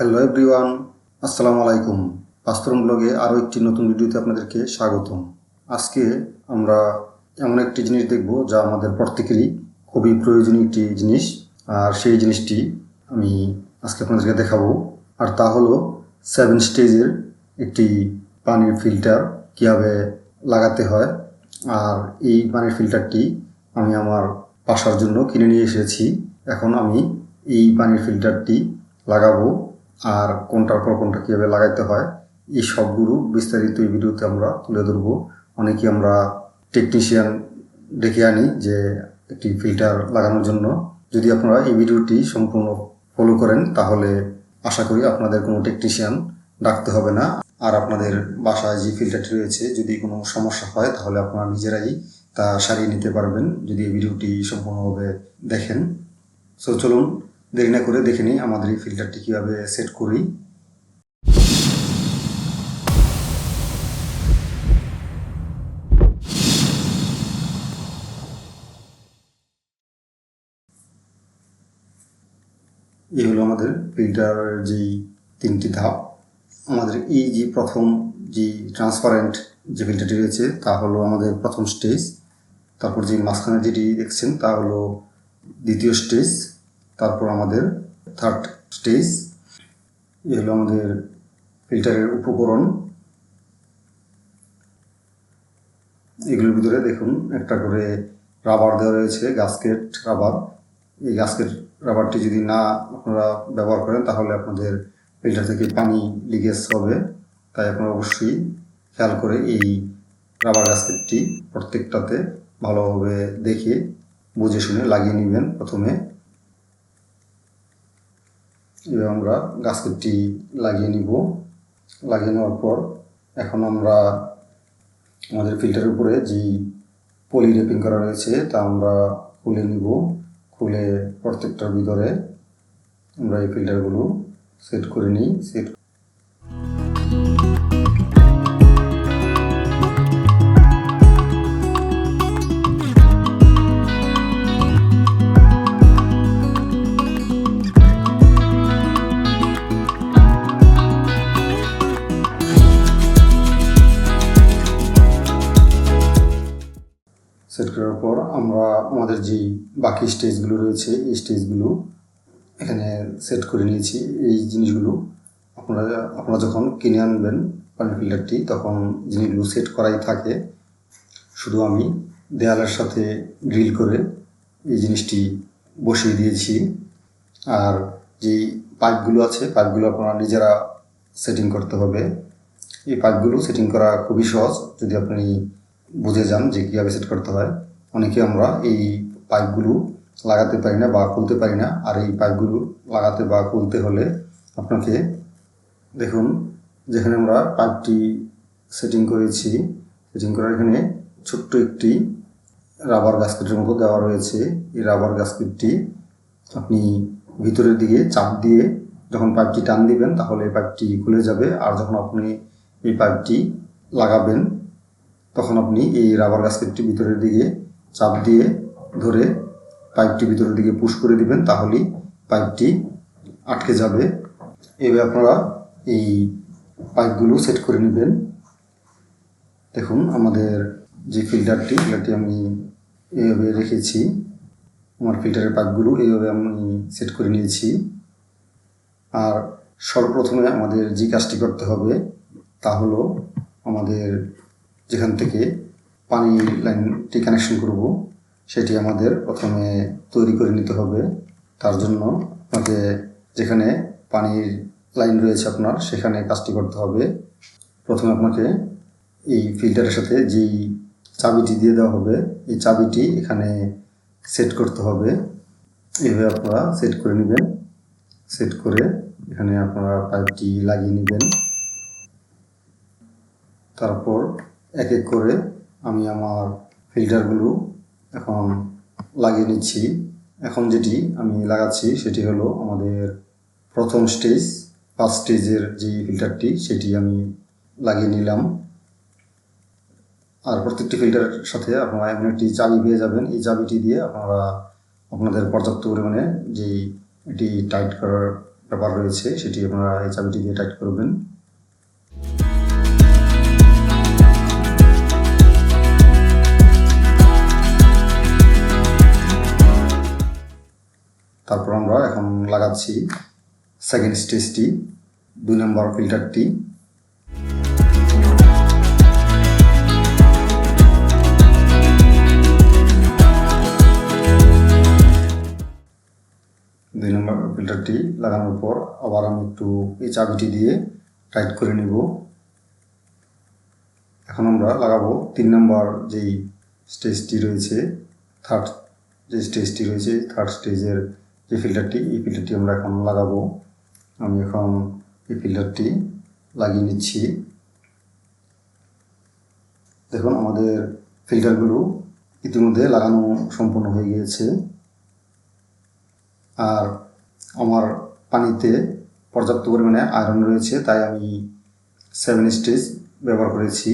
Hello everyone, আসসালামু আলাইকুম। বাস্তরম ব্লগে আরও একটি নতুন ভিডিওতে আপনাদেরকে স্বাগতম। আজকে আমরা এমন একটি জিনিস দেখব যা আমাদের প্রত্যেকেরই খুবই প্রয়োজনীয় একটি জিনিস। আর সেই জিনিসটি আমি আজকে আপনাদেরকে দেখাবো। আর তা হলো সেভেন স্টেজের একটি পানির ফিল্টার কীভাবে লাগাতে হয়। আর এই পানির ফিল্টারটি আমি আমার বাসার জন্য কিনে নিয়ে এসেছি। এখন আমি এই পানির ফিল্টারটি লাগাবো। আর কোনটার পর কোনটা কীভাবে লাগাইতে হয়, এই সবগুলো বিস্তারিত এই ভিডিওতে আমরা তুলে ধরবো। অনেকেই আমরা টেকনিশিয়ান ডেকে আনি যে একটি ফিল্টার লাগানোর জন্য। যদি আপনারা এই ভিডিওটি সম্পূর্ণ ফলো করেন, তাহলে আশা করি আপনাদের কোনো টেকনিশিয়ান ডাকতে হবে না। আর আপনাদের বাসায় যে ফিল্টারটি রয়েছে, যদি কোনো সমস্যা হয়, তাহলে আপনারা নিজেরাই তা সারিয়ে নিতে পারবেন। যদি এই ভিডিওটি সম্পূর্ণভাবে দেখেন। সো চলুন দেরি না করে দেখে নিই আমাদের এই ফিল্টারটি কীভাবে সেট করি। এই হলো আমাদের ফিল্টারের যেই তিনটি ধাপ। আমাদের এই যে প্রথম যে ট্রান্সপারেন্ট যে ফিল্টারটি রয়েছে, তা হলো আমাদের প্রথম স্টেজ তারপর যে মাঝখানে যেটি দেখছেন, তা হলো দ্বিতীয় স্টেজ তারপর আমাদের থার্ড স্টেজ এই হলো আমাদের ফিল্টারের উপকরণ। এগুলোর ভিতরে দেখুন, একটা করে রাবার দেওয়া রয়েছে গাস্কেট রাবার এই গাস্কেট রাবারটি যদি না আপনারা ব্যবহার করেন, তাহলে আপনাদের ফিল্টার থেকে পানি লিকেজ হবে। তাই আপনারা অবশ্যই খেয়াল করে এই রাবার গাস্কেটটি প্রত্যেকটাতে ভালোভাবে দেখে, বুঝে শুনে লাগিয়ে নেবেন প্রথমে। এবার আমরা গাছকেটটি লাগিয়ে নিব। লাগিয়ে নেওয়ার পর এখন আমরা আমাদের ফিল্টারের উপরে যে পলি রেপিং করা রয়েছে, তা আমরা খুলে নিব। খুলে প্রত্যেকটার ভিতরে আমরা এই ফিল্টারগুলো সেট করে নিই সেট যেই বাকি স্টেজগুলো রয়েছে, এই স্টেজগুলো এখানে সেট করে নিয়েছি। এই জিনিসগুলো আপনারা আপনারা যখন কিনে আনবেন পানি ফিল্টারটি, তখন জিনিসগুলো সেট করাই থাকে। শুধু আমি দেয়ালের সাথে ড্রিল করে এই জিনিসটি বসিয়ে দিয়েছি। আর যেই পাইপগুলো আছে, পাইপগুলো আপনারা নিজেরা সেটিং করতে হবে। এই পাইপগুলো সেটিং করা খুবই সহজ। যদি আপনি বুঝে যান যে কীভাবে সেট করতে হয়। অনেকে আমরা এই পাইপগুলো লাগাতে পারি না বা খুলতে পারি না। আর এই পাইপগুলো লাগাতে বা খুলতে হলে আপনাকে দেখুন, যেখানে আমরা পাইপটি সেটিং করেছি, সেটিং করার এখানে ছোট্ট একটি রাবার গাস্কেটের মতো দেওয়া রয়েছে। এই রাবার গাস্কেটটি আপনি ভিতরের দিকে চাপ দিয়ে যখন পাইপটি টান দিবেন, তাহলে এই পাইপটি খুলে যাবে। আর যখন আপনি এই পাইপটি লাগাবেন, তখন আপনি এই রাবার গাস্কেটটি ভিতরের দিকে চাপ দিয়ে ধরে পাইপটি ভিতরের দিকে পুশ করে দিবেন, তাহলেই পাইপটি আটকে যাবে। এভাবে আপনারা এই পাইপগুলো সেট করে নেবেন। দেখুন আমাদের যে ফিল্টারটি ফিল্টারটি আমি এইভাবে রেখেছি। আমার ফিল্টারের পাইপগুলো এইভাবে আমি সেট করে নিয়েছি। আর সর্বপ্রথমে আমাদের যে কাজটি করতে হবে, তা হলো আমাদের যেখান থেকে পানি লাইনটি কানেকশন করব। সেটি আমাদের প্রথমে তৈরি করে নিতে হবে। তার জন্য আপনাকে যেখানে পানির লাইন রয়েছে আপনার, সেখানে কাজটি করতে হবে। প্রথমে আপনাকে এই ফিল্টারের সাথে যেই চাবিটি দিয়ে দেওয়া হবে, এই চাবিটি এখানে সেট করতে হবে। এইভাবে আপনারা সেট করে নেবেন। সেট করে এখানে আপনারা পাইপটি লাগিয়ে নেবেন। তারপর এক এক করে আমি আমার ফিল্টারগুলো এখন লাগিয়ে নিচ্ছি। এখন যেটি আমি লাগাচ্ছি সেটি হলো আমাদের প্রথম স্টেজ ফার্স্ট স্টেজের যে ফিল্টারটি সেটি আমি লাগিয়ে নিলাম। আর প্রত্যেকটি ফিল্টারের সাথে আপনারা এমন একটি চাবি পেয়ে যাবেন। এই চাবিটি দিয়ে আপনারা আপনাদের পর্যাপ্ত পরিমাণে যেই এটি টাইট করার ব্যাপার রয়েছে, সেটি আপনারা এই চাবিটি দিয়ে টাইট করবেন। তারপর আমরা এখন লাগাচ্ছি সেকেন্ড স্টেজটি দুই নম্বর ফিল্টারটি দুই নম্বর ফিল্টারটি লাগানোর পর আবার আমি একটু এই চাবিটি দিয়ে টাইট করে নিব। এখন আমরা লাগাবো তিন নম্বর যেই স্টেজটি রয়েছে থার্ড যে স্টেজটি রয়েছে থার্ড স্টেজের যে ফিল্টারটি এই ফিল্টারটি আমরা এখন লাগাবো। আমি এখন এই ফিল্টারটি লাগিয়ে নিচ্ছি। দেখুন, আমাদের ফিল্টারগুলো ইতিমধ্যে লাগানো সম্পূর্ণ হয়ে গিয়েছে। আর আমার পানিতে পর্যাপ্ত পরিমাণে আয়রন রয়েছে, তাই আমি সেভেন স্টেজ ব্যবহার করেছি।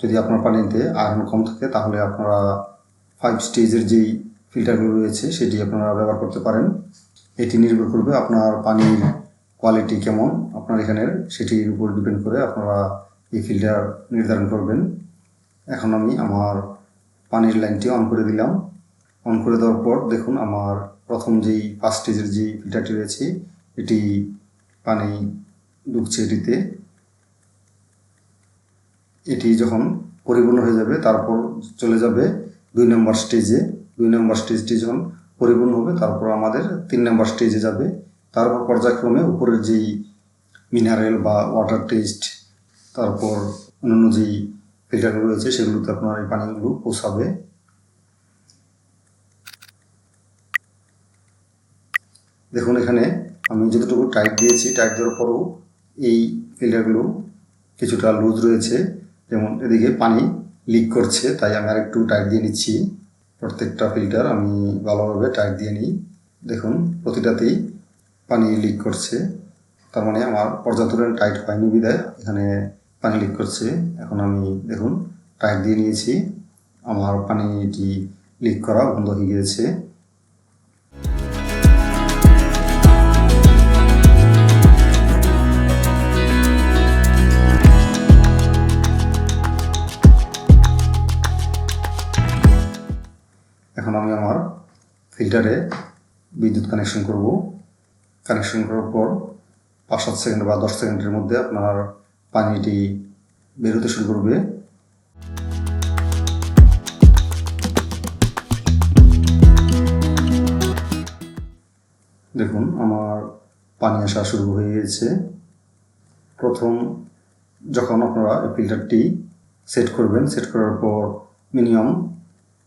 যদি আপনার পানিতে আয়রন কম থাকে, তাহলে আপনারা ফাইভ স্টেজের যেই ফিল্টারগুলো রয়েছে, সেটি আপনারা ব্যবহার করতে পারেন। এটি নির্ভর করবে আপনার পানির কোয়ালিটি কেমন, আপনার এখানের, সেটির উপর ডিপেন্ড করে আপনারা এই ফিল্টার নির্ধারণ করবেন। এখন আমি আমার পানির লাইনটি অন করে দিলাম। অন করে দেওয়ার পর দেখুন আমার প্রথম যেই ফার্স্ট স্টেজের যে ফিল্টারটি রয়েছে, এটি পানি ঢুকছে এটিতে। এটি যখন পরিপূর্ণ হয়ে যাবে, তারপর চলে যাবে দুই নম্বর স্টেজে দুই নম্বর স্টেজটি যখন পরিপূর্ণ হবে, তারপর আমাদের তিন নম্বর স্টেজে যাবে। তারপর পর্যায়ক্রমে উপরের যেই মিনারেল বা ওয়াটার টেস্ট তারপর অন্যান্য যেই ফিল্টারগুলো রয়েছে, সেগুলোতে আপনার এই পানিগুলো পৌঁছাবে। দেখুন এখানে আমি যতটুকু টাইট দিয়েছি টাইট দেওয়ার পরেও এই ফিল্টারগুলো কিছুটা লুজ রয়েছে। যেমন এদিকে পানি লিক করছে, তাই আমি আরেকটু টাইট দিয়ে নিচ্ছি। প্রত্যেকটা ফিল্টার আমি ভালোভাবে টাইট দিয়ে নিই। দেখুন, প্রতিটাতেই পানি লিক করছে। তার মানে আমার পর্যাপ্ত টাইট হয়নি বিদায় এখানে পানি লিক করছে। এখন আমি, দেখুন টাইট দিয়ে নিয়েছি। আমার পানিটি লিক করা বন্ধ হয়ে গিয়েছে। ফিল্টারে বিদ্যুৎ কানেকশন করব। কানেকশন করার পর পাঁচ সাত সেকেন্ড বা দশ সেকেন্ডের মধ্যে আপনার পানিটি বেরোতে শুরু করবে। দেখুন, আমার পানি আসা শুরু হয়ে গেছে। প্রথম যখন আপনারা ফিল্টারটি সেট করবেন সেট করার পর মিনিমাম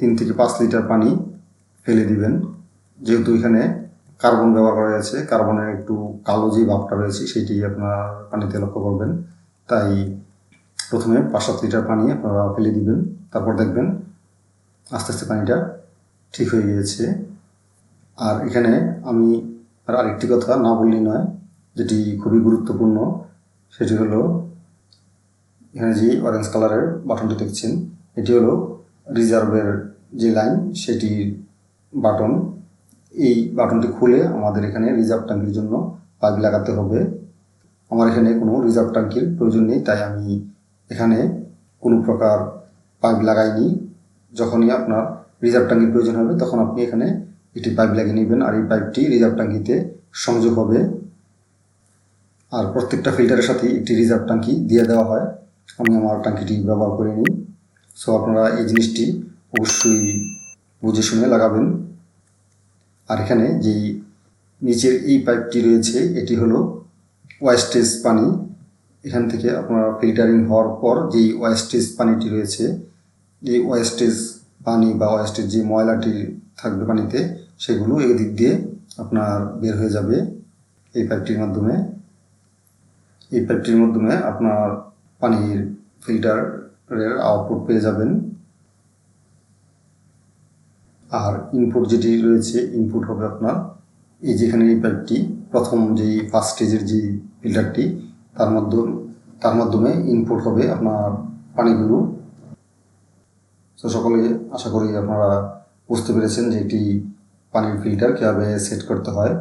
তিন থেকে পাঁচ লিটার পানি ফেলে দিবেন। যেহেতু এখানে কার্বন ব্যবহার করা হয়েছে, কার্বনের একটু কালো যে ভাবটা রয়েছে সেটি আপনার পানিতে লক্ষ্য করবেন। তাই প্রথমে পাঁচ সাত লিটার পানি আপনারা ফেলে দিবেন, তারপর দেখবেন আস্তে আস্তে পানিটা ঠিক হয়ে গিয়েছে। আর এখানে আমি আর আরেকটি কথা না বললেই নয়, যেটি খুবই গুরুত্বপূর্ণ, সেটি হলো এখানে যে অরেঞ্জ কালারের বাটনটি দেখছেন, এটি হলো রিজার্ভের যে লাইন সেটি বাটন। এই বাটনটি খুলে আমাদের এখানে রিজার্ভ ট্যাঙ্কির জন্য পাইপ লাগাতে হবে। আমার এখানে কোনো রিজার্ভ ট্যাঙ্কির প্রয়োজন নেই, তাই আমি এখানে কোনো প্রকার পাইপ লাগাইনি। যখনই আপনার রিজার্ভ ট্যাঙ্কির প্রয়োজন হবে, তখন আপনি এখানে একটি পাইপ লাগিয়ে নেবেন আর এই পাইপটি রিজার্ভ ট্যাঙ্কিতে সংযোগ হবে। আর প্রত্যেকটা ফিল্টারের সাথে একটি রিজার্ভ ট্যাঙ্কি দিয়ে দেওয়া হয়। আমি আমার ট্যাঙ্কিটি ব্যবহার করে নিই সো আপনারা এই জিনিসটি অবশ্যই বুঝে শুনে লাগাবেন। আর এখানে যেই নিচের এই পাইপটি রয়েছে, এটি হলো ওয়েস্টেজ পানি। এখান থেকে আপনার ফিল্টারিং হওয়ার পর যেই ওয়েস্টেজ পানিটি রয়েছে, এই ওয়েস্টেজ পানি বা ওয়েস্টেজ যে ময়লাটি থাকবে পানিতে, সেগুলো এদিক দিয়ে আপনার বের হয়ে যাবে এই পাইপটির মাধ্যমে। এই পাইপটির মাধ্যমে আপনার পানির ফিল্টারের আউটপুট পেয়ে যাবেন। আর ইনপুট যেটি রয়েছে ইনপুট হবে আপনার এই যেখানে এই পাইপটি প্রথম যেই ফার্স্ট স্টেজের যে ফিল্টারটি তার মাধ্যমে তার মাধ্যমে ইনপুট হবে আপনার পানিগুলো। তো সকলে আশা করি আপনারা বুঝতে পেরেছেন যে একটি পানির ফিল্টার কীভাবে সেট করতে হয়।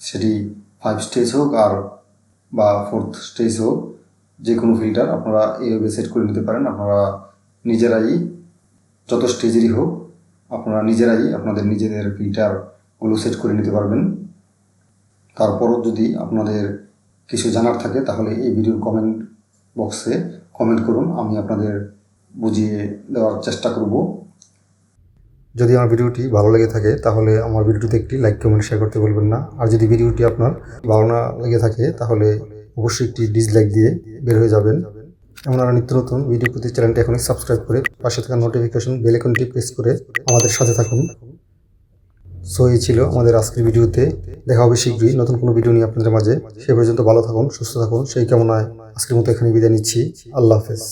সেটি ফাইভ স্টেজ হোক আর বা ফোর্থ স্টেজ হোক যে কোনো ফিল্টার আপনারা এইভাবে সেট করে নিতে পারেন। আপনারা নিজেরাই যত স্টেজেরই হোক আপনারা নিজেরাই আপনাদের নিজেদের ফিল্টারগুলো সেট করে নিতে পারবেন। তারপরও যদি আপনাদের কিছু জানার থাকে, তাহলে এই ভিডিওর কমেন্ট বক্সে কমেন্ট করুন, আমি আপনাদের বুঝিয়ে দেওয়ার চেষ্টা করব। যদি আমার ভিডিওটি ভালো লেগে থাকে, তাহলে আমার ভিডিওটিতে একটি লাইক কমেন্ট শেয়ার করতে বলবেন না। আর যদি ভিডিওটি আপনার ভালো না লেগে থাকে, তাহলে অবশ্যই একটি ডিসলাইক দিয়ে বের হয়ে যাবেন। আরও নিত্য নতুন ভিডিও প্রতি চ্যানেলটি এখনই সাবস্ক্রাইব করে পাশে থাকা নোটিফিকেশন বেল আইকনটি প্রেস করে আমাদের সাথে থাকুন। সো এই ছিল আমাদের আজকের ভিডিওতে দেখা হবে শীঘ্রই নতুন কোনো ভিডিও নিয়ে আপনাদের মাঝে। সে পর্যন্ত ভালো থাকুন, সুস্থ থাকুন। সেই কামনায় আজকের মতো এখানে বিদায় নিচ্ছি। আল্লাহ হাফেজ।